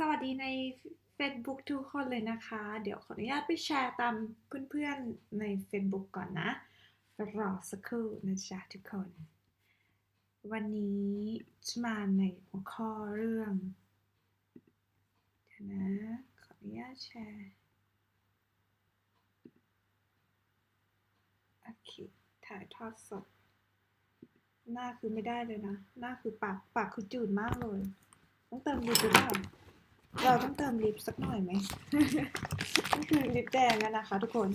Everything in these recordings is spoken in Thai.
สวัสดีใน Facebook ทุกคนเลยนะคะ เดี๋ยวขออนุญาตไปแชร์ตามเพื่อนๆใน Facebook ก่อนนะ รอสักครู่นะจ๊ะทุกคน วันนี้จะมาในหัวข้อเรื่องเดี๋ยวนะ ขออนุญาตแชร์ โอเค ถ่ายทอดสด หน้าคือไม่ได้เลยนะ หน้าคือปาก ปากคือจืดมากเลย ต้องเติมลิปหรือเปล่า เราต้องเติมลิปสักหน่อยไหมนี่คือลิปแดงนะคะ ทุกคน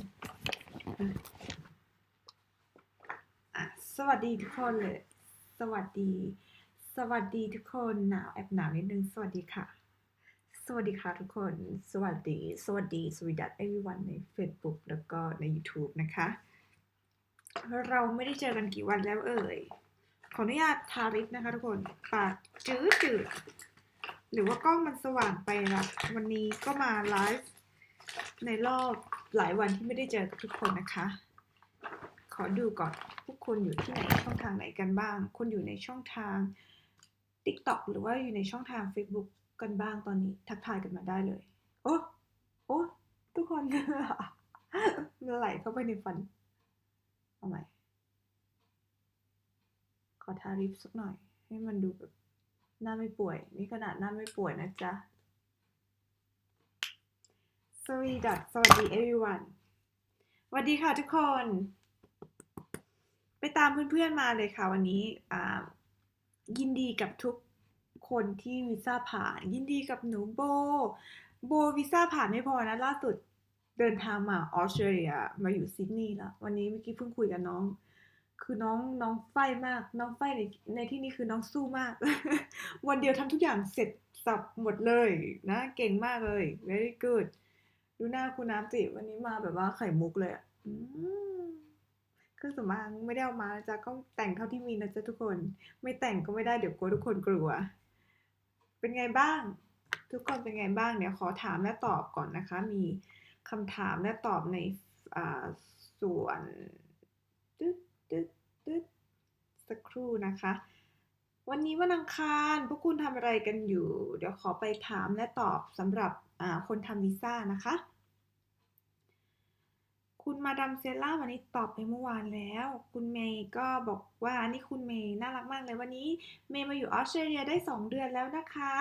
อะสวัสดีทุกคนเลย สวัสดี สวัสดีทุกคนหนาวแอบหนาวนิดนึง สวัสดีค่ะ สวัสดีค่ะทุกคน สวัสดี สวัสดี สวีดัต everyone ใน Facebook แล้วก็ใน YouTube นะคะ เราไม่ได้เจอกันกี่วันแล้วเอ่ย ขออนุญาตทาลิปนะคะทุกคน ปากจืดจืด หรือว่ากล้องมันสว่างไปละวันนี้ก็มาไลฟ์ในรอบหลายวันที่ไม่ได้เจอกับทุกคนนะคะ ขอดูก่อนพวกคุณอยู่ที่ไหนช่องทางไหนกันบ้างคนอยู่ในช่องทาง TikTok หรือว่าอยู่ในช่องทาง Facebook กันบ้างตอนนี้ทักทายกันมาได้เลย โอ้โอ้ทุกคนมันไหลเข้าไปในฟันเอาใหม่ขอทาลิปสักหน่อย ให้มันดูแบบ หน้าไม่ป่วย นี่ขนาดหน้าไม่ป่วยนะจ๊ะสวีดัตสวัสดี everyone สวัสดีค่ะทุกคน ไปตามเพื่อนๆมาเลยค่ะวันนี้ยินดีกับทุกคนที่วีซ่าผ่าน ยินดีกับหนูโบ โบวีซ่าผ่านไม่พอนะล่าสุดเดินทางมาออสเตรเลียมาอยู่ซิดนีย์แล้ว วันนี้เมื่อกี้เพิ่งคุยกับน้อง คือน้องน้องไฟมาก น้องไฟในในที่นี้คือน้องสู้มาก วันเดียวทำทุกอย่างเสร็จสับหมดเลยนะ เก่งมากเลย very good ดูหน้าคุณน้ำสิวันนี้มาแบบว่าไข่มุกเลยอะเครื่องสำอางไม่ได้เอามาจ๊ะก็แต่งเท่าที่มีนะจ๊ะทุกคน ไม่แต่งก็ไม่ได้เดี๋ยวกลัวทุกคนกลัว เป็นไงบ้าง ทุกคนเป็นไงบ้างเนี่ยขอถามและตอบก่อนนะคะ มีคำถามและตอบในอ่าส่วน ตึ๊ดตึ๊ดสักครู่นะคะ วันนี้วันอังคารพวกคุณทำอะไรกันอยู่ เดี๋ยวขอไปถามและตอบสำหรับคนทำวีซ่านะคะ คุณมาดามเซล่าวันนี้ตอบไปเมื่อวานแล้ว คุณเมย์ก็บอกว่านี่คุณเมย์น่ารักมากเลยวันนี้ เมย์มาอยู่ออสเตรเลียได้ 2 เดือนแล้วนะคะ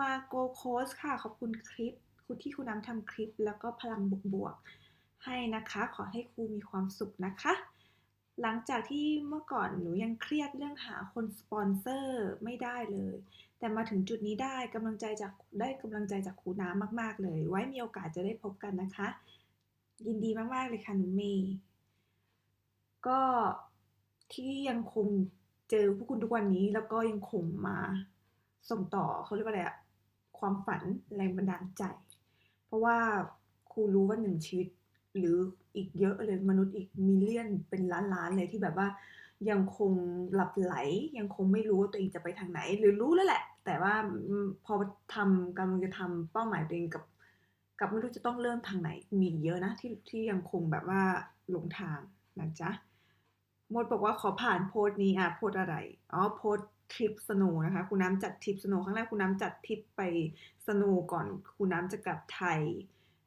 มาโกโคสค่ะขอบคุณคลิป คุณที่คุณน้ำทำคลิป แล้วก็พลังบวกๆให้นะคะ ขอให้ครูมีความสุขนะคะ หลังจากที่เมื่อก่อนหนูยังเครียดเรื่องหาคนสปอนเซอร์ไม่ได้เลย แต่มาถึงจุดนี้ได้กำลังใจจากได้กำลังใจจากครูน้ำมาก ๆ เลย ไว้มีโอกาสจะได้พบกันนะคะ ยินดีมาก ๆ เลยค่ะหนูเมย์ก็ที่ยังคงเจอพวกคุณทุกวันนี้แล้วก็ยังคงมาส่งต่อเขาเรียกว่าอะไรอะความฝันแรงบันดาลใจ เพราะว่าครูรู้ว่าหนึ่งชีวิตหรือ อีกเยอะเลยมนุษย์อีกมิลเลียนเป็นล้านๆเลยที่แบบว่ายังคงหลับไหลยังคงไม่รู้ว่าตัวเองจะไปทางไหน หรือรู้แล้วแหละ แต่ว่าพอทำกำลังจะทำเป้าหมายตัวเองกับ กับไม่รู้จะต้องเริ่มทางไหนมีเยอะนะที่ที่ยังคงแบบว่าหลงทางนะจ๊ะมดบอกว่าขอผ่านโพสต์นี้อะโพสอะไรอ๋อโพสทริปสโนนะคะคุณน้ำจัดทริปสโนครั้งแรกคุณน้ำจัดทริปไปสโนก่อนคุณน้ำจะกลับไทย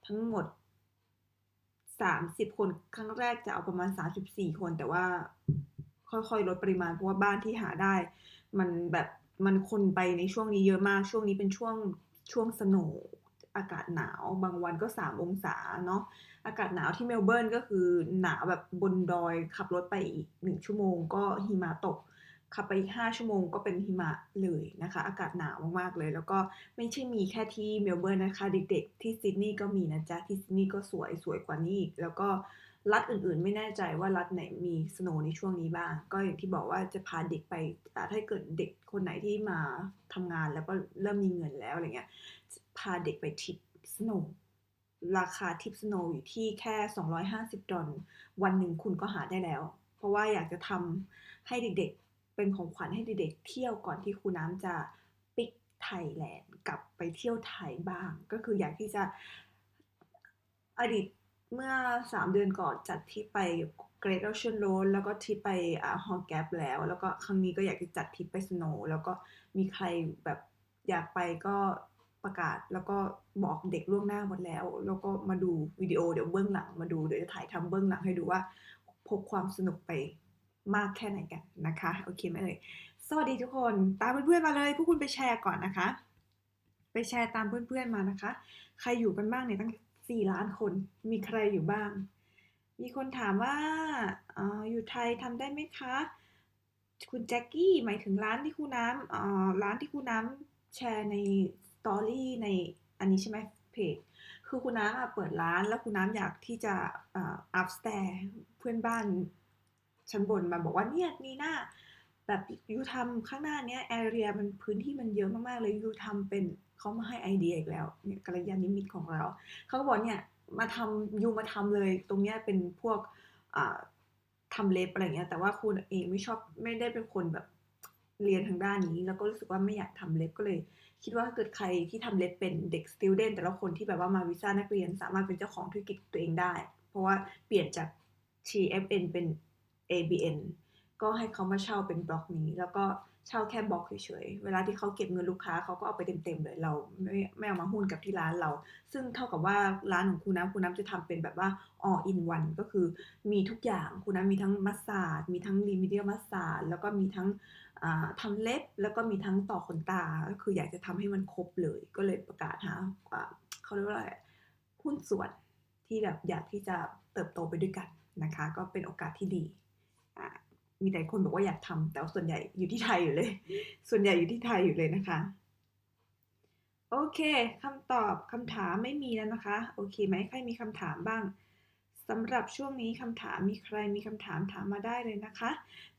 ทั้งหมด 30คนครั้งแรกจะเอาประมาณ34คน แต่ว่าค่อยๆ ลดปริมาณเพราะว่าบ้านที่หาได้ มันแบบมันคนไปในช่วงนี้เยอะมากช่วงนี้เป็นช่วงช่วงสนว์อากาศหนาวบางวันก็ 3 องศาเนาะอากาศหนาวที่เมลเบิร์นก็คือหนาวแบบบนดอยขับรถไปอีก1ชั่วโมงก็หิมะตก ขับไปอีก 5 ชั่วโมงก็เป็นหิมะเลยนะคะ อากาศหนาวมากๆเลย แล้วก็ไม่ใช่มีแค่ที่เมลเบิร์นนะคะ เด็กๆ ที่ซิดนีย์ก็มีนะจ๊ะ ที่ซิดนีย์ก็สวยสวยกว่านี้อีก แล้วก็รัฐอื่นๆ ไม่แน่ใจว่ารัฐไหนมีสโนว์ในช่วงนี้บ้าง ก็อย่างที่บอกว่าจะพาเด็กไปอ่ถ้าเกิดเด็กคนไหนที่มาทำงานแล้วก็เริ่มมีเงินแล้วอะไรเงี้ยพาเด็กไปทริปสโนว์ราคาทิปสโนว์อยู่ที่แค่ 250 ดอลลาร์วันหนึ่งคุณก็หาได้แล้ว เพราะว่าอยากจะทำให้เด็กๆ เป็นของขวัญให้เด็กๆเที่ยวก่อนที่ครูน้ำจะปิกไทยแลนด์กลับไปเที่ยวไทยบ้าง ก็คืออยากที่จะอดีตเมื่อ 3 เดือนก่อนจัดทริปไปเกร t อ o เชียนโรดแล้วก็ทริปไปฮอลแกปแล้ว แล้วก็ครั้งนี้ก็อยากจะจัดทริปไปสโนว์แล้วก็มีใครแบบอยากไปก็ประกาศแล้วก็บอกเด็กล่วงหน้าหมดแล้ว แล้วก็มาดูวิดีโอเดี๋ยวเบื้องหลังมาดูเดี๋ยวจะถ่ายทำเบื้องหลังให้ดูว่าพกความสนุกไป มากแค่ไหนกันนะคะ โอเคไหมเอ่ย สวัสดีทุกคน ตามเพื่อนๆมาเลย พวกคุณไปแชร์ก่อนนะคะ ไปแชร์ตามเพื่อนๆมานะคะ ใครอยู่กันบ้างเนี่ยตั้งสี่ล้านคน มีใครอยู่บ้าง มีคนถามว่าออยู่ไทยทำได้ไหมคะ คุณแจ็คกี้หมายถึงร้านที่คุณน้ำร้านที่คุณน้ำแชร์ในสตอรี่ในอันนี้ใช่ไหมเพจคือคุณน้ำเปิดร้านแล้วคุณน้ำอยากที่จะอ่อ upstairs เพื่อนบ้าน ชั้นบนมาบอกว่าเนี่ยนีน่าแบบยูทำข้างหน้าเนี้ยแอเรียมันพื้นที่มันเยอะมากๆเลยยูทำเป็นเขามาให้ไอเดียอีกแล้วเนี่ยกัลยาณมิตรของเราเขาก็บอกเนี่ยมาทำยูมาทำเลยตรงเนี้ยเป็นพวกอ่าทำเล็บอะไรเงี้ยแต่ว่าคุณเองไม่ชอบไม่ได้เป็นคนแบบเรียนทางด้านนี้ แล้วก็รู้สึกว่าไม่อยากทำเล็บก็เลย คิดว่าถ้าเกิดใครที่ทำเล็บเป็นเด็ก student แต่ละคนที่แบบว่ามาวีซ่านักเรียนสามารถเป็นเจ้าของธุรกิจตัวเองได้ เพราะว่าเปลี่ยนจาก TFN เป็น ABN ก็ให้เขามาเช่าเป็นบล็อกนี้ แล้วก็เช่าแค่บล็อกเฉยๆ เวลาที่เขาเก็บเงินลูกค้าเขาก็เอาไปเต็มๆเลยเราไม่ไม่เอามาหุ้นกับที่ร้านเรา ซึ่งเท่ากับว่าร้านของคุณน้ำคุณน้ำจะทำเป็นแบบว่า all in one ก็คือมีทุกอย่างคุณน้ำมีทั้งมัสซาดมีทั้งรีมิเดียมัสซาดแล้วก็มีทั้งอ่าทำเล็บแล้วก็มีทั้งต่อขนตา ก็คืออยากจะทำให้มันครบเลย ก็เลยประกาศหาเขาเรียกว่าอะไรหุ้นส่วนที่แบบอยากที่จะเติบโตไปด้วยกันนะคะ ก็เป็นโอกาสที่ดี มีแต่คนบอกว่าอยากทำแต่ว่าส่วนใหญ่อยู่ที่ไทยอยู่เลย ส่วนใหญ่อยู่ที่ไทยอยู่เลยนะคะ โอเคคำตอบคำถามไม่มีแล้วนะคะ โอเคไหมใครมีคำถามบ้างสำหรับช่วงนี้คำถามมีใครมีคำถามถามมาได้เลยนะคะ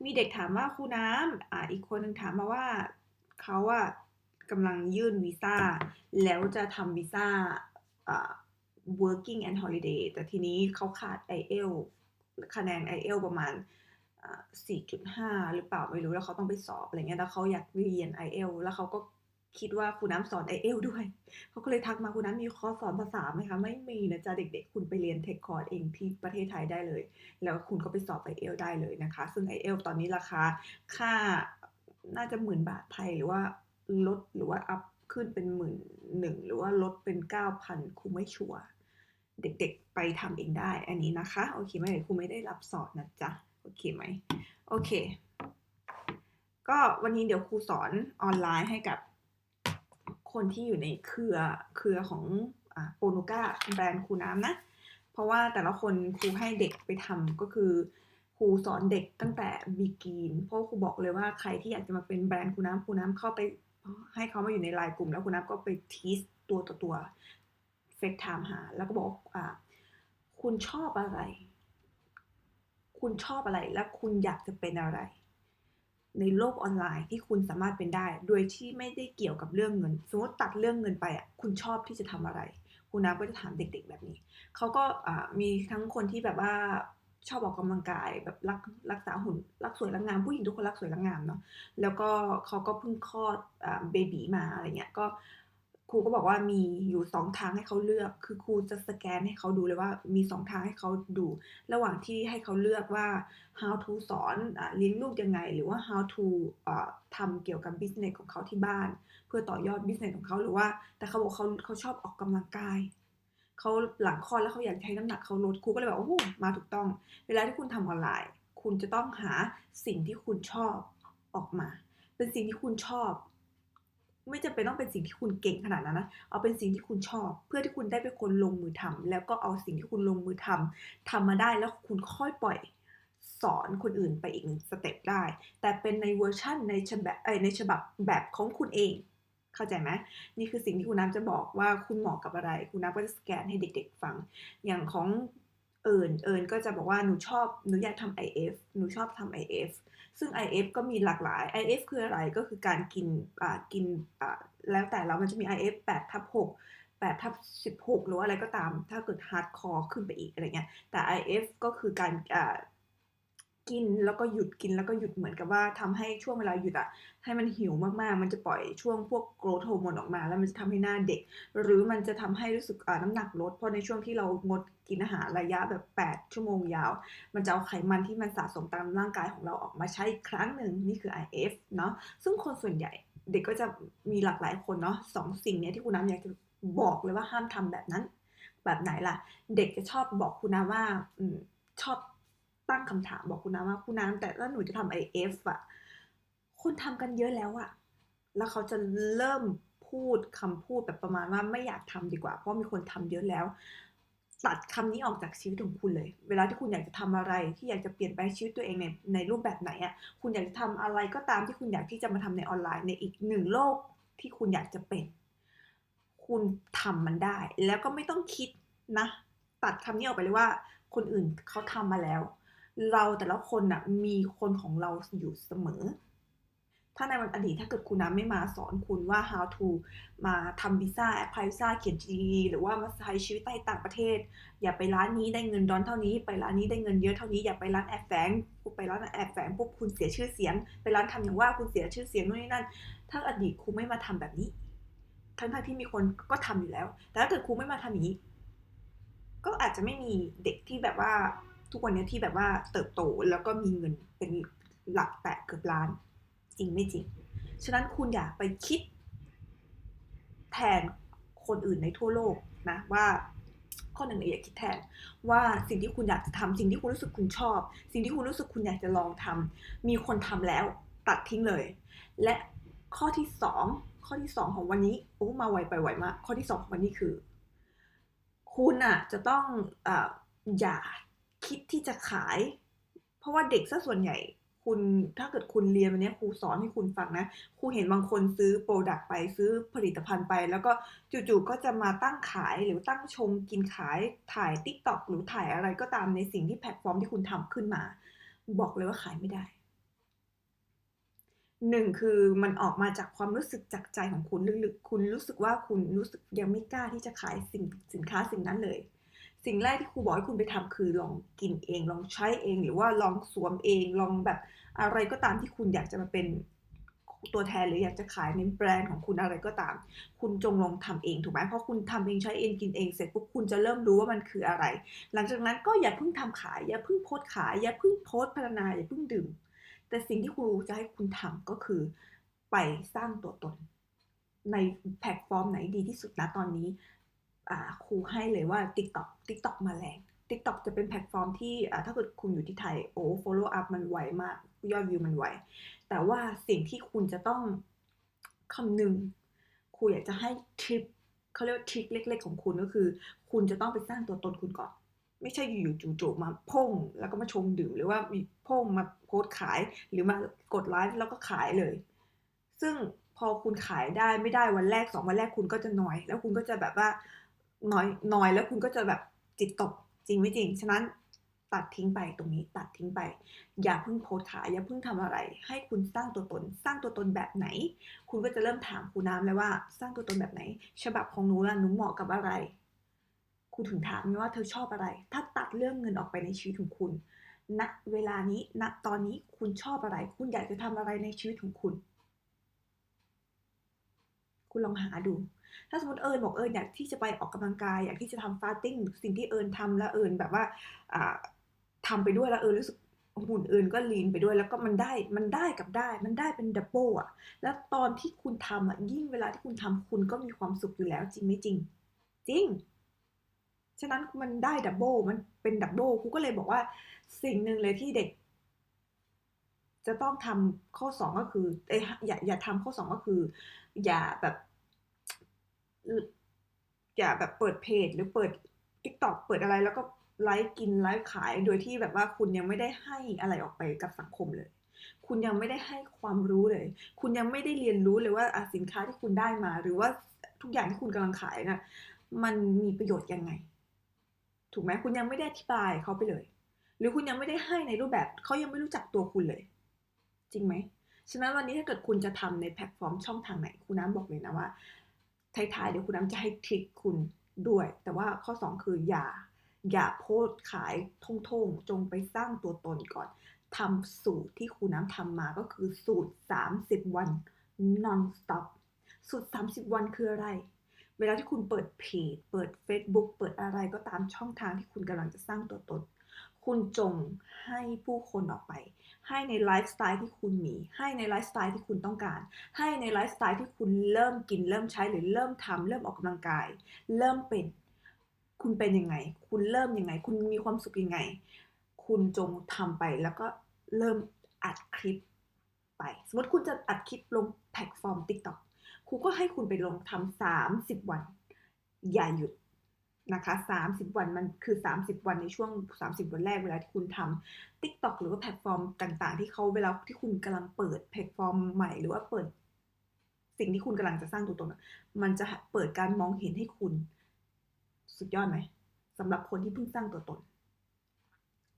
มีเด็กถามว่าครูน้ำอ่าอีกคนหนึ่งถามมาว่าเขาอะกำลังยื่นวีซ่าแล้วจะทำวีซ่าอ่า working and holiday แต่ทีนี้เขาขาด IELTS คะแนน IELTS ประมาณอ่า 4.5 หรือเปล่าไม่รู้แล้วเขาต้องไปสอบอะไรเงี้ยแล้วเขาอยากเรียน IELTS แล้วเขาก็คิดว่าครูน้ำสอน IELTS ด้วย เขาก็เลยทักมาครูน้ำมีคอร์สสอนภาษาไหมคะ ไม่มีนะจ๊ะเด็กๆ คุณไปเรียนเทคคอร์สเองที่ประเทศไทยได้เลย แล้วคุณก็ไปสอบ IELTS ได้เลยนะคะ ซึ่ง IELTS ตอนนี้ราคาค่าน่าจะหมื่นบาทไทยหรือว่าลดหรือว่าอัพขึ้นเป็นหมื่นหนึ่งหรือว่าลดเป็นเก้าพันครูไม่ชัวร์เด็กๆไปทำเองได้อันนี้นะคะ โอเคไหมเลยครูไม่ได้รับสอนนะจ๊ะ โอเคไหมโอเค ก็วันนี้เดี๋ยวครูสอนออนไลน์ให้กับคนที่อยู่ในเครือเครือของโปนูก้าแบรนด์ครูน้ำนะ เพราะว่าแต่ละคนครูให้เด็กไปทำก็คือครูสอนเด็กตั้งแต่บีกีนเพราะครูบอกเลยว่าใครที่อยากจะมาเป็นแบรนด์ครูน้ำครูน้ำเข้าไปให้เขามาอยู่ในไลน์กลุ่ม แล้วครูน้ำก็ไปทีสตัวต่อตัวเฟกไทม์หา แล้วก็บอกอ่าคุณชอบอะไร คุณชอบอะไรและคุณอยากจะเป็นอะไร ในโลกออนไลน์ที่คุณสามารถเป็นได้ โดยที่ไม่ได้เกี่ยวกับเรื่องเงิน สมมติตัดเรื่องเงินไปอะคุณชอบที่จะทำอะไร คุณน้ำก็จะถามเด็ก ๆ แบบนี้เขาก็มีทั้งคนที่แบบว่าชอบออกกำลังกายแบบรักรักษาหุ่นรักสวยรักงามผู้หญิงทุกคนรักสวยรักงามเนาะแล้วก็เขาก็เพิ่งคลอดเบบีมาอะไรเงี้ยก็ ครูก็บอกว่ามีอยู่สองทางให้เขาเลือก คือครูจะสแกนให้เขาดูเลยว่ามีสองทางให้เขาดู ระหว่างที่ให้เขาเลือกว่า how to สอนเลี้ยงลูกยังไง หรือว่า how to ทำเกี่ยวกับ business ของเขาที่บ้าน เพื่อต่อยอด business ของเขาหรือว่า แต่เขาบอกเขาเขาชอบออกกำลังกายเขาหลังคลอดแล้วเขาอยากใช้น้ำหนักเขาลดครูก็เลยบอกโอ้โหมาถูกต้อง เวลาที่คุณทำออนไลน์ คุณจะต้องหาสิ่งที่คุณชอบออกมา เป็นสิ่งที่คุณชอบ ไม่จำเป็นต้องเป็นสิ่งที่คุณเก่งขนาดนั้นนะ เอาเป็นสิ่งที่คุณชอบ เพื่อที่คุณได้เป็นคนลงมือทำแล้วก็เอาสิ่งที่คุณลงมือทำทำมาได้แล้วคุณค่อยปล่อยสอนคนอื่นไปอีกสเต็ปได้ แต่เป็นในเวอร์ชั่นในฉบับในฉบับแบบของคุณเอง เข้าใจไหมนี่คือสิ่งที่คุณน้ำจะบอกว่าคุณเหมาะกับอะไร คุณน้ำก็จะสแกนให้เด็ก ๆ ฟัง อย่างของ เอิญเอิญก็จะบอกว่าหนูชอบหนูอยากทำ IF หนูชอบทำ IF ซึ่ง IF ก็มีหลากหลาย IF คืออะไรก็คือการกินอ่ากินอ่าแล้วแต่เรามันจะมี IF 8ทับ6 8ทับ16 หรือว่าอะไรก็ตาม ถ้าเกิดฮาร์ดคอร์ขึ้นไปอีกอะไรเงี้ย แต่ IF ก็คือการอ่า กินแล้วก็หยุดกินแล้วก็หยุดเหมือนกับว่าทำให้ช่วงเวลาหยุดอะให้มันหิวมากๆ มันจะปล่อยช่วงพวกโกรทโฮอร์โมนออกมา แล้วมันจะทำให้หน้าเด็ก หรือมันจะทำให้รู้สึกน้ำหนักลดเพราะในช่วงที่เรางดกินอาหารระยะแบบ 8 ชั่วโมงยาว มันจะเอาไขมันที่มันสะสมตามร่างกายของเราออกมาใช้อีกครั้งหนึ่งนี่คือ IF เนาะซึ่งคนส่วนใหญ่เด็กก็จะมีหลากหลายคนเนาะสองสิ่งเนี้ยที่ครูน้ำอยากจะบอกเลยว่าห้ามทำแบบนั้น แบบไหนล่ะ เด็กจะชอบบอกครูน้ำว่าชอบ ตั้งคำถามบอกครูน้ำว่าครูน้ำแต่ถ้าหนูจะทำ IF อฟอะคนทำกันเยอะแล้วอะแล้วเขาจะเริ่มพูดคำพูดแบบประมาณว่าไม่อยากทำดีกว่า เพราะมีคนทำเยอะแล้ว ตัดคำนี้ออกจากชีวิตของคุณเลย เวลาที่คุณอยากจะทำอะไรที่อยากจะเปลี่ยนแปลงชีวิตตัวเองในในรูปแบบไหนอะคุณอยากจะทำอะไรก็ตามที่คุณอยากที่จะมาทำในออนไลน์ในอีกหนึ่งโลกที่คุณอยากจะเป็น คุณทำมันได้ แล้วก็ไม่ต้องคิดนะ ตัดคำนี้ออกไปเลยว่า คนอื่นเขาทำมาแล้ว เราแต่ละคนน่ะมีคนของเราอยู่เสมอ ถ้าในวันอดีตถ้าเกิดคุณน้ำไม่มาสอนคุณว่า how to มาทำวีซ่าแอปพลายวีซ่าเขียน GD หรือว่ามาใช้ชีวิตใต้ต่างประเทศ อย่าไปร้านนี้ได้เงินดอนเท่านี้ไปร้านนี้ได้เงินเยอะเท่านี้อย่าไปร้านแอบแฝงปุ๊บไปร้านแอบแฝงปุ๊บคุณเสียชื่อเสียง ไปร้านทำอย่างว่าคุณเสียชื่อเสียงนู่นนี่นั่น ถ้าอดีตครูไม่มาทำแบบนี้ทั้งๆที่มีคนก็ทำอยู่แล้ว แต่ถ้าเกิดครูไม่มาทำอย่างนี้ ก็อาจจะไม่มีเด็กที่แบบว่า ทุกวันนี้ที่แบบว่าเติบโตแล้วก็มีเงินเป็นหลักแตะเกือบล้าน จริงไม่จริง ฉะนั้นคุณอย่าไปคิด แทนคนอื่นในทั่วโลกนะว่าข้อหนึ่งอย่าคิดแทนว่าสิ่งที่คุณอยากจะทำสิ่งที่คุณรู้สึกคุณชอบ สิ่งที่คุณรู้สึกคุณอยากจะลองทำมีคนทำแล้วตัดทิ้งเลย และข้อที่สองข้อที่สองของวันนี้โอ้มาไวไปไวมากข้อที่สองของวันนี้คือ คุณอะจะต้องออย่า คิดที่จะขาย เพราะว่าเด็กซะส่วนใหญ่คุณถ้าเกิดคุณเรียนวันนี้ครูสอนให้คุณฟังนะครูเห็นบางคนซื้อโปรดักต์ไปซื้อผลิตภัณฑ์ไป แล้วก็จู่ๆก็จะมาตั้งขายหรือตั้งชงกินขายถ่าย t ิ k t o k หรือถ่ายอะไรก็ตามในสิ่งที่แพลตฟอร์มที่คุณทำขึ้นมา บอกเลยว่าขายไม่ได้หนึ่งคือมันออกมาจากความรู้สึกจากใจของคุณลึกๆ คุณรู้สึกว่าคุณรู้สึกยังไม่กล้าที่จะขายสิ่งสินค้าสิ่งนั้นเลย สิ่งแรกที่ครูบอกให้คุณไปทำคือลองกินเอง ลองใช้เองหรือว่าลองสวมเอง ลองแบบอะไรก็ตามที่คุณอยากจะมาเป็นตัวแทนหรืออยากจะขายในแบรนด์ของคุณอะไรก็ตาม คุณจงลองทำเองถูกไหมเพราะคุณทำเองใช้เองกินเองเสร็จปุ๊บคุณจะเริ่มรู้ว่ามันคืออะไร หลังจากนั้นก็อย่าเพิ่งทำขาย อย่าเพิ่งโพสขาย อย่าเพิ่งโพสพัฒนาอย่าเพิ่งดื่ม แต่สิ่งที่ครูจะให้คุณทำก็คือไปสร้างตัวตน ในแพลตฟอร์มไหนดีที่สุดนะตอนนี้ ครูให้เลยว่า TikTok TikTok มาแรง TikTok จะเป็นแพลตฟอร์มที่ถ้าเกิดคุณอยู่ที่ไทยโอ้ follow up มันไวมากยอดวิวมันไว แต่ว่าสิ่งที่คุณจะต้องคำนึงครูอยากจะให้ทริปเขาเรียกว่าทริคเล็ก ๆ ของคุณก็คือ คุณจะต้องไปสร้างตัวตนคุณก่อน ไม่ใช่อยู่ๆจู่ๆมาพ่งแล้วก็มาชงดื่มหรือว่ามีพ่งมาโพสขายหรือมากดไลฟ์แล้วก็ขายเลย ซึ่งพอคุณขายได้ไม่ได้วันแรกสองวันแรกคุณก็จะนอย แล้วคุณก็จะแบบว่า น้อยน้อยแล้วคุณก็จะแบบจิตตกจริงไม่จริง ฉะนั้นตัดทิ้งไปตรงนี้ตัดทิ้งไป อย่าเพิ่งโพสขายอย่าเพิ่งทำอะไร ให้คุณสร้างตัวตน สร้างตัวตนแบบไหน คุณก็จะเริ่มถามครูน้ำแล้วว่าสร้างตัวตนแบบไหน ฉบับของหนูล่ะหนูเหมาะกับอะไรครูถึงถามว่าเธอชอบอะไร ถ้าตัดเรื่องเงินออกไปในชีวิตของคุณณนะเวลานี้ณนะตอนนี้คุณชอบอะไร คุณอยากจะทำอะไรในชีวิตของคุณ คุณลองหาดู ถ้าสมมติเอิญบอกเอิญอยากที่จะไปออกกำลังกาย อยากที่จะทำฟาสติ้งสิ่งที่เอิญทำแล้วเอิญแบบว่าทำไปด้วยแล้วเอิญรู้สึกหุ่นเอิญก็ลีนไปด้วยแล้วก็มันได้มันได้กับได้ มันได้เป็นดับเบิลอะแล้วตอนที่คุณทำอะยิ่งเวลาที่คุณทำคุณก็มีความสุขอยู่แล้วจริงไม่จริง จริงฉะนั้นมันได้ดับเบิลมันเป็นดับเบิลครูก็เลยบอกว่าสิ่งหนึ่งเลยที่เด็ก จะต้องทำข้อสองก็คือเอ้ยอย่าอย่าทำข้อสองก็คือ อย่าแบบ อย่าแบบเปิดเพจหรือเปิด t ิ k t o k เปิดอะไรแล้วก็ไลฟ์กินไลฟ์ขายโดยที่แบบว่าคุณยังไม่ได้ให้อะไรออกไปกับสังคมเลย คุณยังไม่ได้ให้ความรู้เลย คุณยังไม่ได้เรียนรู้เลยว่าสินค้าที่คุณได้มา หรือว่าทุกอย่างที่คุณกำลังขายนะ่ะมันมีประโยชน์ยังไง ถูกไหมคุณยังไม่ได้อธิบายเขาไปเลย หรือคุณยังไม่ได้ให้ในรูปแบบเขายังไม่รู้จักตัวคุณเลย จริงไหมฉะนั้นวันนี้ถ้าเกิดคุณจะทำในแพลตฟอร์มช่องทางไหนคุณน้ำบอกเลยนะว่า ท้ายๆเดี๋ยวคุณน้ำจะให้ทริคคุณด้วย แต่ว่าข้อ 2 คืออย่าอย่าโพสขายท่งๆ จงไปสร้างตัวตนก่อนทำสูตรที่ครูน้ำทำมาก็คือสูตร 30 วัน non stop สูตร 30 วันคืออะไร เวลาที่คุณเปิดเพจ เปิด Facebook เปิดอะไรก็ตามช่องทางที่คุณกำลังจะสร้างตัวตน คุณจงให้ผู้คนออกไป ให้ในไลฟ์สไตล์ที่คุณมี ให้ในไลฟ์สไตล์ที่คุณต้องการ ให้ในไลฟ์สไตล์ที่คุณเริ่มกิน เริ่มใช้หรือเริ่มทำเริ่มออกกำลังกาย เริ่มเป็น คุณเป็นยังไง คุณเริ่มยังไง คุณมีความสุขยังไง คุณจงทำไปแล้วก็เริ่มอัดคลิปไป สมมติคุณจะอัดคลิปลงแพลตฟอร์ม TikTok ครูก็ให้คุณไปลงทำสามสิบวัน อย่าหยุด นะคะ30 วันมันคือ 30 วันในช่วง 30 วันแรกเวลาที่คุณทำ TikTok หรือว่าแพลตฟอร์มต่างๆ ที่เขาเวลาที่คุณกำลังเปิดแพลตฟอร์มใหม่หรือว่าเปิด สิ่งที่คุณกำลังจะสร้างตัวตนมันจะเปิดการมองเห็นให้คุณ สุดยอดไหมสำหรับคนที่เพิ่งสร้างตัวตน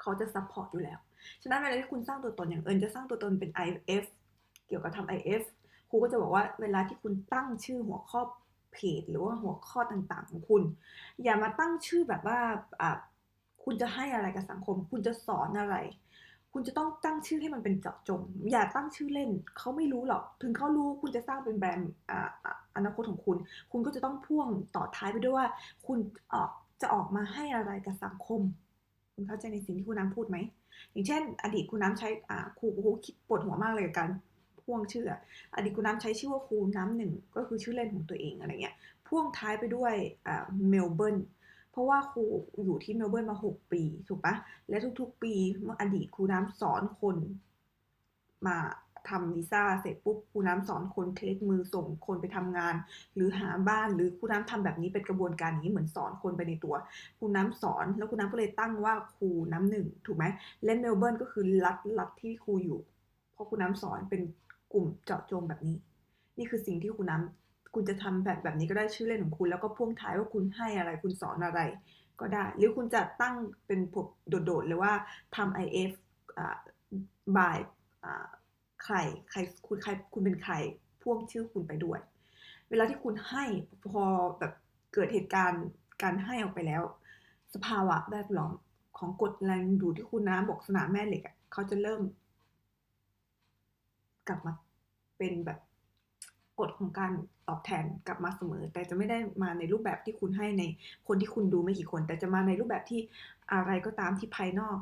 เขาจะซัพพอร์ตอยู่แล้ว ฉะนั้นเวลาที่คุณสร้างตัวตนอย่างเอิญจะสร้างตัวตนเป็น IF เกี่ยวกับทำ IF ครูก็จะบอกว่าเวลาที่คุณตั้งชื่อหัวข้อ เพจหรือว่าหัวข้อต่างๆของคุณ อย่ามาตั้งชื่อแบบว่าคุณจะให้อะไรกับสังคม คุณจะสอนอะไร คุณจะต้องตั้งชื่อให้มันเป็นเจาะจง อย่าตั้งชื่อเล่นเขาไม่รู้หรอก ถึงเขารู้คุณจะสร้างเป็นแบรนด์อนาคตของคุณ คุณก็จะต้องพ่วงต่อท้ายไปด้วยว่า คุณออกจะออกมาให้อะไรกับสังคม คุณเข้าใจในสิ่งที่คุณน้ำพูดไหมอย่างเช่น อดีตคุณน้ำใช้ครูครูคิดปวดหัวมากเลยกับการ พ่วงชื่ออะอดีตคุณน้ำใช้ชื่อว่าครูน้ำหนึ่งก็คือชื่อเล่นของตัวเองอะไรเงี้ยพ่วงท้ายไปด้วยเมลเบิร์นเพราะว่าครูอยู่ที่เมลเบิร์นมา 6 ปีถูกปะและทุกๆ ปีเมื่ออดีตครูน้ำสอนคนมาทำวีซ่าเสร็จปุ๊บครูน้ำสอนคนเทคมือส่งคนไปทำงาน หรือหาบ้านหรือครูน้ำทำแบบนี้เป็นกระบวนการนี้เหมือนสอนคนไปในตัวครูน้ำสอนแล้วครูน้ำก็เลยตั้งว่าครูน้ำหนึ่งถูกไหมและเมลเบิร์นก็คือรัฐรัฐที่ครูอยู่เพราะครูน้ำสอนเป็น กลุ่มเจาะจงแบบนี้ นี่คือสิ่งที่ครูน้ำคุณจะทำแบบแบบนี้ก็ได้ชื่อเล่นของคุณ แล้วก็พ่วงท้ายว่าคุณให้อะไรคุณสอนอะไร ก็ได้ หรือคุณจะตั้งเป็นพวกโดดๆเลยว่าทำ IF อ่า by ใครใครคุณใครคุณเป็นใครพ่วงชื่อคุณไปด้วย เวลาที่คุณให้พอแบบเกิดเหตุการณ์การให้ออกไปแล้ว สภาวะแวดล้อมของกฎแรงดูดที่คุณน้ำบอกสนามแม่เหล็กอะเขาจะเริ่ม กลับมา เป็นแบบกฎของการตอบแทนกลับมาเสมอ แต่จะไม่ได้มาในรูปแบบที่คุณให้ในคนที่คุณดูไม่กี่คน แต่จะมาในรูปแบบที่อะไรก็ตามที่ภายนอก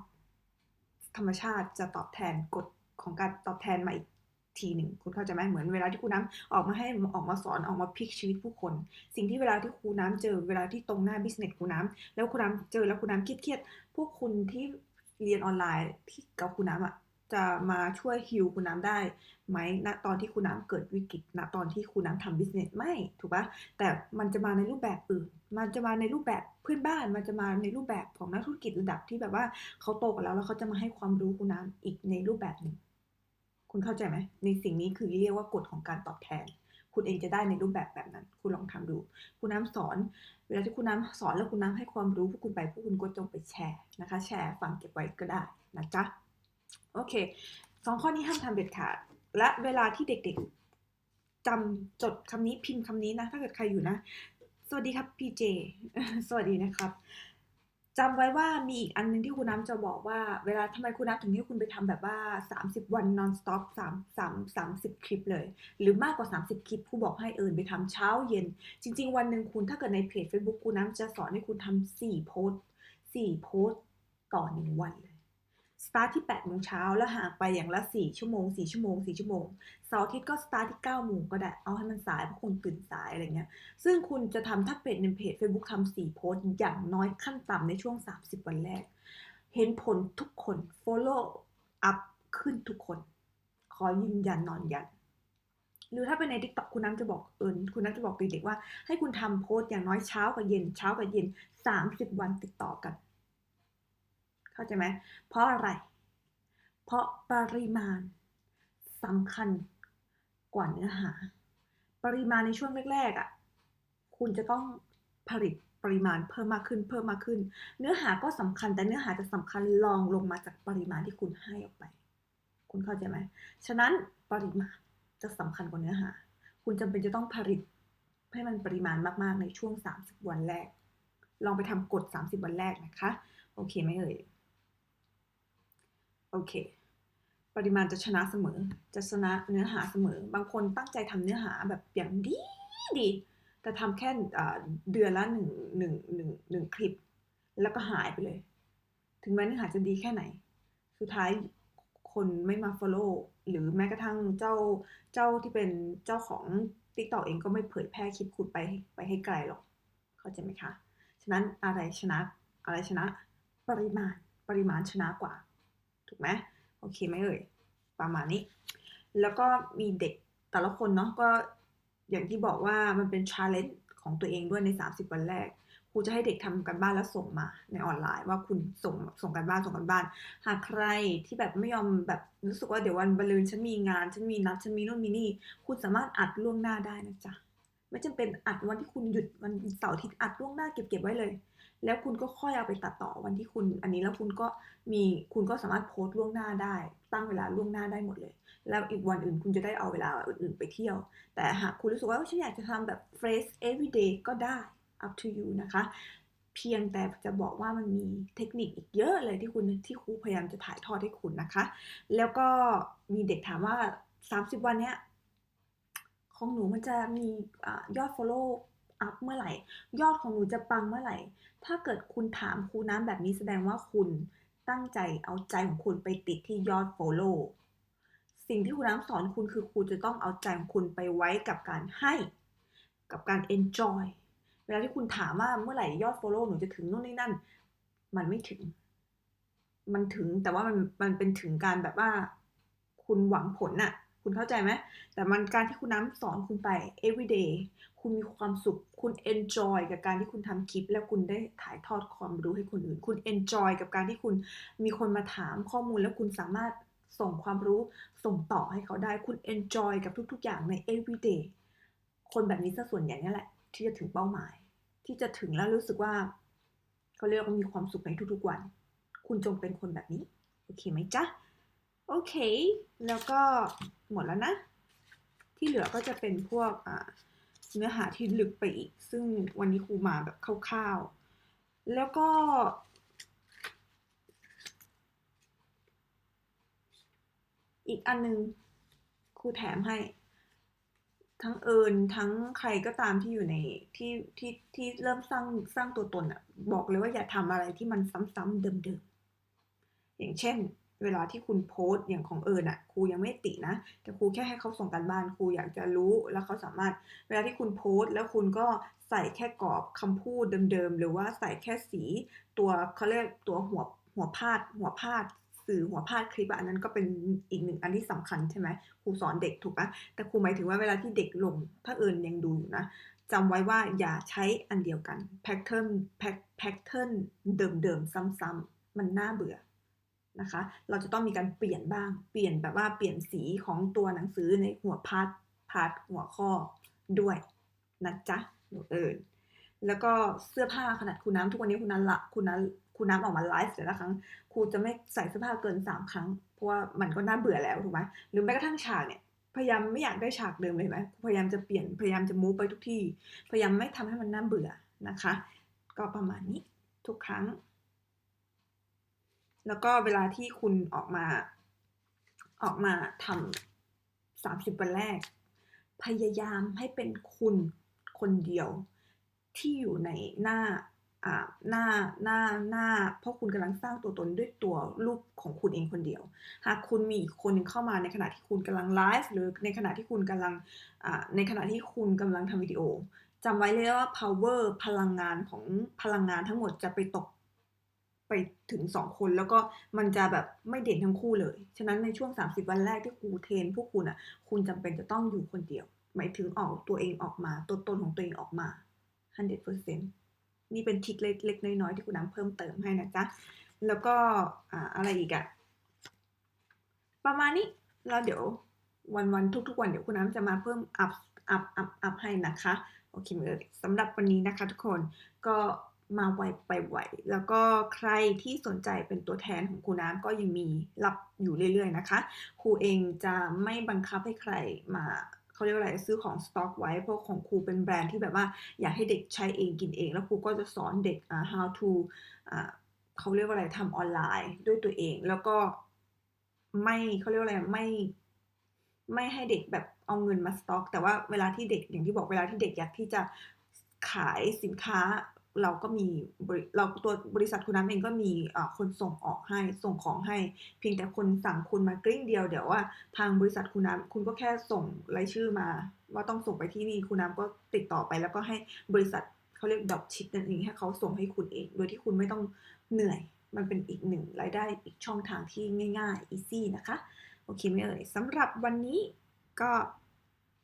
ธรรมชาติจะตอบแทนกฎของการตอบแทนมาอีกทีหนึ่งคุณเข้าใจไหมเหมือนเวลาที่ครูน้ำออกมาให้ออกมาสอนออกมาพลิกชีวิตผู้คน สิ่งที่เวลาที่ครูน้ำเจอเวลาที่ตรงหน้าบิสเนสครูน้ำแล้วครูน้ำเจอแล้วครูน้ำเครียดๆพวกคุณที่เรียนออนไลน์ที่กับครูน้ำอะ จะมาช่วยฮิลคุณน้ำได้ไหมณตอนที่คุณน้ำเกิดวิกฤตณตอนที่คุณน้ำทำบิสเนสไม่ถูกปะแต่มันจะมาในรูปแบบอื่น มันจะมาในรูปแบบเพื่อนบ้าน มันจะมาในรูปแบบของนักธุรกิจระดับที่แบบว่าเขาโตกันแล้วแล้วเขาจะมาให้ความรู้คุณน้ำอีกในรูปแบบหนึ่งคุณเข้าใจไหมในสิ่งนี้คือเรียกว่ากฎของการตอบแทน คุณเองจะได้ในรูปแบบแบบนั้น คุณลองทำดู คุณน้ำสอน เวลาที่คุณน้ำสอนแล้วคุณน้ำให้ความรู้พวกคุณไปพวกคุณก็จงไปแชร์นะคะ แชร์ฟังเก็บไว้ก็ได้นะจ๊ะ โอเคสองข้อนี้ห้ามทำเด็ดขาด และเวลาที่เด็กๆจำจดคำนี้พิมพ์คำนี้นะ ถ้าเกิดใครอยู่นะ สวัสดีครับพีเจสวัสดีนะครับจำไว้ว่ามีอีกอันหนึงที่คุณน้ำจะบอกว่า เวลาทำไมคุณน้ำถึงให้คุณไปทำแบบว่า 30 วัน non stop 3 3 30 คลิปเลย หรือมากกว่า 30 คลิปผู้บอกให้เอิญไปทำเช้าเย็น จริง ๆ วันหนึ่งคุณถ้าเกิดในเพจ Facebook คุณน้ำจะสอนให้คุณทำ4โพสต์4โพสต์ต่อ1วันเลย สตาร์ทที่8โมงเช้าแล้วห่างไปอย่างละ 4 ชั่วโมง 4 ชั่วโมง 4 ชั่วโมงเสาร์อาทิตย์ก็สตาร์ทที่9โมงก็ได้ เอาให้มันสายเพราะคุณตื่นสายอะไรเงี้ย ซึ่งคุณจะทำถ้าเป็นในเพจ Facebook ทำ4โพสต์อย่างน้อยขั้นต่ำในช่วง 30 วันแรก เห็นผลทุกคน follow up ขึ้นทุกคน ขอยืนยันนอนยัน หรือถ้าเป็นใน TikTok คุณน้ำจะบอกเอิญคุณน้ำจะบอกเด็กๆว่า ให้คุณทำโพสต์อย่างน้อยเช้ากับเย็น เช้ากับเย็น 30 วันติดต่อกัน เข้าใจไหมเพราะอะไร เพราะปริมาณสำคัญกว่าเนื้อหา ปริมาณในช่วงแรกๆอะคุณจะต้องผลิตปริมาณเพิ่มมากขึ้นเพิ่มมากขึ้น เนื้อหาก็สำคัญแต่เนื้อหาจะสำคัญรองลงมาจากปริมาณที่คุณให้ออกไป คุณเข้าใจไหมฉะนั้นปริมาณจะสำคัญกว่าเนื้อหา คุณจำเป็นจะต้องผลิตให้มันปริมาณมากๆในช่วง 30 วันแรก ลองไปทำกฎ 30 วันแรกนะคะ โอเคไหมเอ่ย โอเค ปริมาณจะชนะเสมอ จะชนะเนื้อหาเสมอ บางคนตั้งใจทำเนื้อหาแบบอย่างดีดีแต่ทำแค่เดือนละหนึ่งหนึ่งหนึ่งหนึ่งคลิป แล้วก็หายไปเลย ถึงแม้เนื้อหาจะดีแค่ไหน สุดท้ายคนไม่มา follow หรือแม้กระทั่งเจ้าเจ้าที่เป็นเจ้าของ TikTok เองก็ไม่เผยแพร่คลิปคุณไปไปให้ไกลหรอก เข้าใจไหมคะ ฉะนั้นอะไรชนะอะไรชนะ ปริมาณปริมาณชนะกว่า ถูกไหมโอเคไหมเอ่ยประมาณนี้ แล้วก็มีเด็กแต่ละคนเนาะก็อย่างที่บอกว่ามันเป็นชาเลนจ์ของตัวเองด้วยใน 30 วันแรกครูจะให้เด็กทำกันบ้านแล้วส่งมาในออนไลน์ว่าคุณส่งส่งกันบ้านส่งกันบ้าน หากใครที่แบบไม่ยอมแบบรู้สึกว่าเดี๋ยววันบรรลืนฉันมีงานฉันมีนัดฉันมีนู่นมีนี่ คุณสามารถอัดล่วงหน้าได้นะจ๊ะไม่จำเป็นอัดวันที่คุณหยุดวันเสาร์อาทิตย์อัดล่วงหน้าเก็บเก็บไว้เลย แล้วคุณก็ค่อยเอาไปตัดต่อวันที่คุณ อันนี้แล้วคุณก็มีคุณก็สามารถโพสต์ล่วงหน้าได้ ตั้งเวลาล่วงหน้าได้หมดเลย แล้วอีกวันอื่นคุณจะได้เอาเวลาอื่นๆไปเที่ยว แต่หากคุณรู้สึกว่าฉันอยากจะทำแบบ fresh everyday ก็ได้ up to you นะคะ เพียงแต่จะบอกว่ามันมีเทคนิคอีกเยอะเลยที่คุณที่ครูพยายามจะถ่ายทอดให้คุณนะคะ แล้วก็มีเด็กถามว่า 30 วันเนี้ยของหนูมันจะมีอยอด follow up เมื่อไหร่ ยอดของหนูจะปังเมื่อไหร่ ถ้าเกิดคุณถามครูน้ำแบบนี้แสดงว่าคุณตั้งใจเอาใจของคุณไปติดที่ยอด follow สิ่งที่ครูน้ำสอนคุณคือครูจะต้องเอาใจของคุณไปไว้กับการให้ กับการ enjoy เวลาที่คุณถามว่าเมื่อไหร่ยอด follow หนูจะถึงนู่นนี่นั่น มันไม่ถึง มันถึงแต่ว่ามันมันเป็นถึงการแบบว่า คุณหวังผลน่ะ คุณเข้าใจไหมแต่มันการที่คุณน้ำสอนคุณไป everyday คุณมีความสุข คุณ enjoy กับการที่คุณทำคลิป แล้วคุณได้ถ่ายทอดความรู้ให้คนอื่น คุณ enjoy กับการที่คุณมีคนมาถามข้อมูลแล้วคุณสามารถส่งความรู้ส่งต่อให้เขาได้ คุณ enjoy กับทุก ๆ อย่างใน everyday คนแบบนี้ซะส่วนใหญ่นี่แหละ ที่จะถึงเป้าหมาย ที่จะถึงแล้วรู้สึกว่าเขาเรียกว่ามีความสุขในทุกๆวัน คุณจงเป็นคนแบบนี้ โอเคไหมจ๊ะ โอเค แล้วก็ หมดแล้วนะ ที่เหลือก็จะเป็นพวกอ่าเนื้อหาที่ลึกไปอีก ซึ่งวันนี้ครูมาแบบคร่าวๆ แล้วก็อีกอันนึงครูแถมให้ ทั้งเอิญทั้งใครก็ตามที่อยู่ในที่ที่ที่เริ่มสร้างสร้างตัวตนอะบอกเลยว่าอย่าทำอะไรที่มันซ้ำๆเดิมๆ อย่างเช่น เวลาที่คุณโพสต์อย่างของเอิญอะครูยังไม่ตินะ แต่ครูแค่ให้เขาส่งกันบ้านครูอยากจะรู้แล้วเขาสามารถ เวลาที่คุณโพสต์แล้วคุณก็ใส่แค่กรอบคำพูดเดิมๆ หรือว่าใส่แค่สีตัวเขาเรียกตัวหัวหัวพาดหัวพาดสื่อหัวพาดคลิปอันนั้นก็เป็นอีกหนึ่งอันที่สำคัญใช่ไหมครูสอนเด็กถูกปะแต่ครูหมายถึงว่าเวลาที่เด็กลงถ้าเอิญยังดูอยู่นะจำไว้ว่าอย่าใช้อันเดียวกันแพทเทิร์นแพทเทิร์นเดิมๆ ซ้ำๆมันน่าเบื่อ นะคะ เราจะต้องมีการเปลี่ยนบ้าง เปลี่ยนแบบว่าเปลี่ยนสีของตัวหนังสือในหัวพาดพาดหัวข้อด้วยนะจ๊ะหนูเอิญแล้วก็เสื้อผ้าขนาดคุณน้ำทุกวันนี้คุณน้ำละคุณน้ำคุณน้ำออกมาไลฟ์แต่ละครั้งครูจะไม่ใส่เสื้อผ้าเกินสามครั้ง เพราะว่ามันก็น่าเบื่อแล้วถูกไหมหรือแม้กระทั่งฉากเนี่ยพยายามไม่อยากได้ฉากเดิมเลยไหมพยายามจะเปลี่ยนพยายามจะมูฟไปทุกที่ พยายามไม่ทำให้มันน่าเบื่อนะคะ ก็ประมาณนี้ทุกครั้ง แล้วก็เวลาที่คุณออกมา ออกมาทำสามสิบวันแรก พยายามให้เป็นคุณคนเดียวที่อยู่ในหน้าอ่าหน้าหน้าหน้า เพราะคุณกำลังสร้างตัวตนด้วยตัวรูปของคุณเองคนเดียว หากคุณมีอีกคนหนึ่งเข้ามาในขณะที่คุณกำลังไลฟ์หรือในขณะที่คุณกำลังอ่าในขณะที่คุณกำลังทำวิดีโอจำไว้เลยว่า power พลังงานของพลังงานทั้งหมดจะไปตก ไปถึง2คนแล้วก็มันจะแบบไม่เด่นทั้งคู่เลย ฉะนั้นในช่วง 30 วันแรกที่ครูเทรนพวกคุณอะ คุณจำเป็นจะต้องอยู่คนเดียว หมายถึงออกตัวเองออกมา ตัวตนของตัวเองออกมา 100%นี่เป็นทริคเล็กๆน้อยๆที่คุณน้ำเพิ่มเติมให้นะจ๊ะ แล้วก็อ่าอะไรอีกอะประมาณนี้แล้วเดี๋ยววันๆทุกๆวันเดี๋ยวคุณน้ำจะมาเพิ่มอัพอัพอัพอัพให้นะคะ โอเคเอ่ยสำหรับวันนี้นะคะทุกคนก็ มาไวไปไวแล้วก็ใครที่สนใจเป็นตัวแทนของครูน้ำก็ยังมีรับอยู่เรื่อยๆนะคะ ครูเองจะไม่บังคับให้ใครมาเขาเรียกว่าอะไรซื้อของสต็อกไว้เพราะของครูเป็นแบรนด์ที่แบบว่าอยากให้เด็กใช้เองกินเอง แล้วครูก็จะสอนเด็กอ่า how to เขาเรียกว่าอะไรทำออนไลน์ด้วยตัวเอง แล้วก็ไม่เขาเรียกว่าอะไรไม่ไม่ให้เด็กแบบเอาเงินมาสต็อก แต่ว่าเวลาที่เด็กอย่างที่บอกเวลาที่เด็กอยากที่จะขายสินค้า เราก็มีเราตัวบริษัทคุณน้ำเองก็มีคนส่งออกให้ส่งของให้ เพียงแต่คนสั่งคุณมากริ้งเดียวเดี๋ยวว่าทางบริษัทคุณน้ำคุณก็แค่ส่งรายชื่อมา ว่าต้องส่งไปที่นี่คุณน้ำก็ติดต่อไป แล้วก็ให้บริษัทเขาเรียกดอกชิปนั่นเองให้เขาส่งให้คุณเอง โดยที่คุณไม่ต้องเหนื่อย มันเป็นอีกหนึ่งรายได้อีกช่องทางที่ง่ายๆ easy นะคะ โอเคไหมเอ่ยสำหรับวันนี้ก็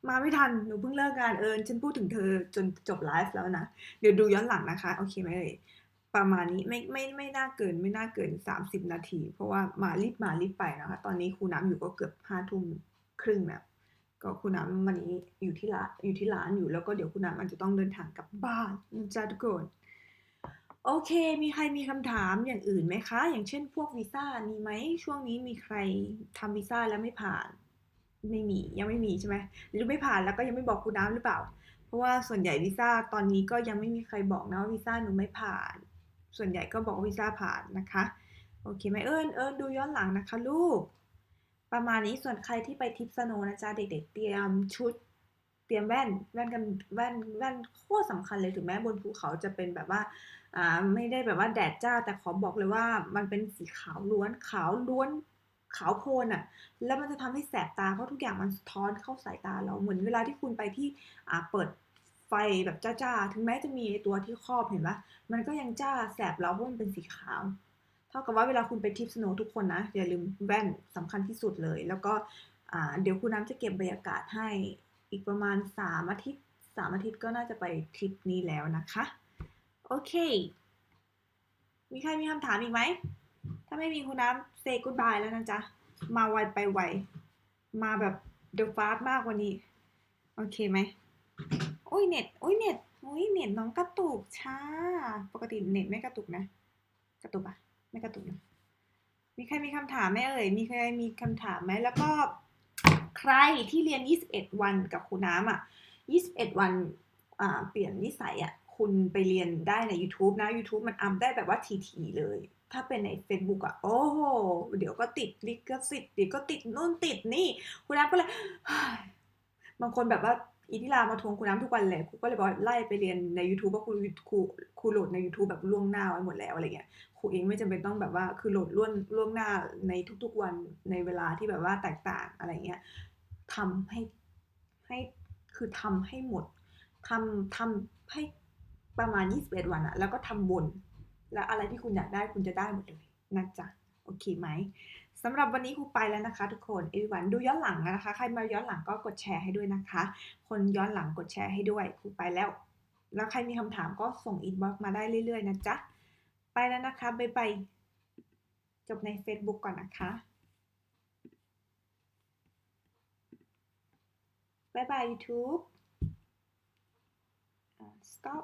มาไม่ทัน หนูเพิ่งเลิกงานเอิญฉันพูดถึงเธอจนจบไลฟ์แล้วนะ เดี๋ยวดูย้อนหลังนะคะ โอเคไหมเอ่ยประมาณนี้ไม่ไม่ไม่น่าเกินไม่น่าเกิน 30 นาที เพราะว่ามารีบมารีบไปนะคะ ตอนนี้ครูน้ำอยู่ก็เกือบห้าทุ่มครึ่งแล้วก็ครูน้ำวันนี้อยู่ที่ร้านอยู่ที่ร้านอยู่แล้วก็เดี๋ยวครูน้ำอาจจะต้องเดินทางกลับบ้านนะจ๊ะทุกคนโอเค มีใครมีคำถามอย่างอื่นไหมคะ อย่างเช่นพวกวีซ่ามีไหมช่วงนี้มีใครทำวีซ่าแล้วไม่ผ่าน ไม่มียังไม่มีใช่ไหมหรือไม่ผ่านแล้วก็ยังไม่บอกคุณน้ำหรือเปล่า เพราะว่าส่วนใหญ่วีซ่าตอนนี้ก็ยังไม่มีใครบอกนะว่าวีซ่าหนูไม่ผ่าน ส่วนใหญ่ก็บอกวีซ่าผ่านนะคะโอเคไหมเอิญเอิญดูย้อนหลังนะคะลูก ประมาณนี้ส่วนใครที่ไปทิปสโนนะจ๊ะเด็กๆ เตรียมชุด เตรียมแว่นแว่นกันแว่นแว่นโคตรสำคัญเลยถึงแม้บนภูเขาจะเป็นแบบว่าอ่าไม่ได้แบบว่าแดดจ้าแต่ขอบอกเลยว่ามันเป็นสีขาวล้วนขาวล้วน ขาวโพลนอะแล้วมันจะทำให้แสบตาเพราะทุกอย่างมันสะท้อนเข้าสายตาเราเหมือนเวลาที่คุณไปที่อ่าเปิดไฟแบบจ้าๆ ถึงแม้จะมีไอตัวที่ครอบเห็นปล่ามันก็ยังจ้าแสบเราเพราะมันเป็นสีขาว เท่ากับว่าเวลาคุณไปทริปสโนว์ทุกคนนะ อย่าลืมแว่นสำคัญที่สุดเลย แล้วก็อ่าเดี๋ยวคุณน้ำจะเก็บบรรยากาศให้อีกประมาณ 3 อาทิตย์ 3 อาทิตย์ก็น่าจะไปทริปนี้แล้วนะคะ โอเค มีใครมีคำถามอีกไหม ถ้าไม่มีคุณน้ำ say goodbye แล้วนะจ๊ะ มาไวไปไว มาแบบ the fast มากวันนี้ โอเคไหมโอ๊ยเน็ตโอ๊ยเน็ตโอ๊ยเน็ตน้องกระตุกช้า ปกติเน็ตไม่กระตุกนะ กระตุกปะไม่กระตุกนะ มีใครมีคำถามไหมเอ่ย มีใครมีคำถามไหม แล้วก็ใครที่เรียน 21 วันกับครูน้ำอะ21 วันอ่าเปลี่ยนนิสัยอะคุณไปเรียนได้ในยูทูบนะยูทูบมันอัพได้แบบว่าทีๆเลย ถ้าเป็นในเฟซบุ๊กอะโอ้โฮเดี๋ยวก็ติดลิขสิทธิ์เดี๋ยวก็ติดนู่นติดนี่ครูน้ำก็เลยบางคนแบบว่าอีทิรามาทวงครูน้ำทุกวันเลยครูก็เลยบอกไล่ไปเรียนในยูทูบเพราะครูครูครูโหลดในยูทูบแบบล่วงหน้าไว้หมดแล้วอะไรเงี้ยครูเองไม่จำเป็นต้องแบบว่าคือโหลดล่วนล่วงหน้าในทุกๆวันในเวลาที่แบบว่าแตกต่างอะไรเงี้ยทำให้ให้คือทำให้หมดทำทำให้ประมาณ 21 วันอะแล้วก็ทำวน แล้วอะไรที่คุณอยากได้คุณจะได้หมดเลยนะจ๊ะโอเคไหมสำหรับวันนี้ครูไปแล้วนะคะ ทุกคน everyone ดูย้อนหลังนะคะ ใครมาย้อนหลังก็กดแชร์ให้ด้วยนะคะ คนย้อนหลังกดแชร์ให้ด้วยครูไปแล้ว แล้วใครมีคำถามก็ส่งอินบ็อกซ์มาได้เรื่อยๆนะจ๊ะไปแล้วนะคะบ๊ายบายจบในเฟซบุ๊กก่อนนะคะบ๊ายบายยูทูบอ่า stop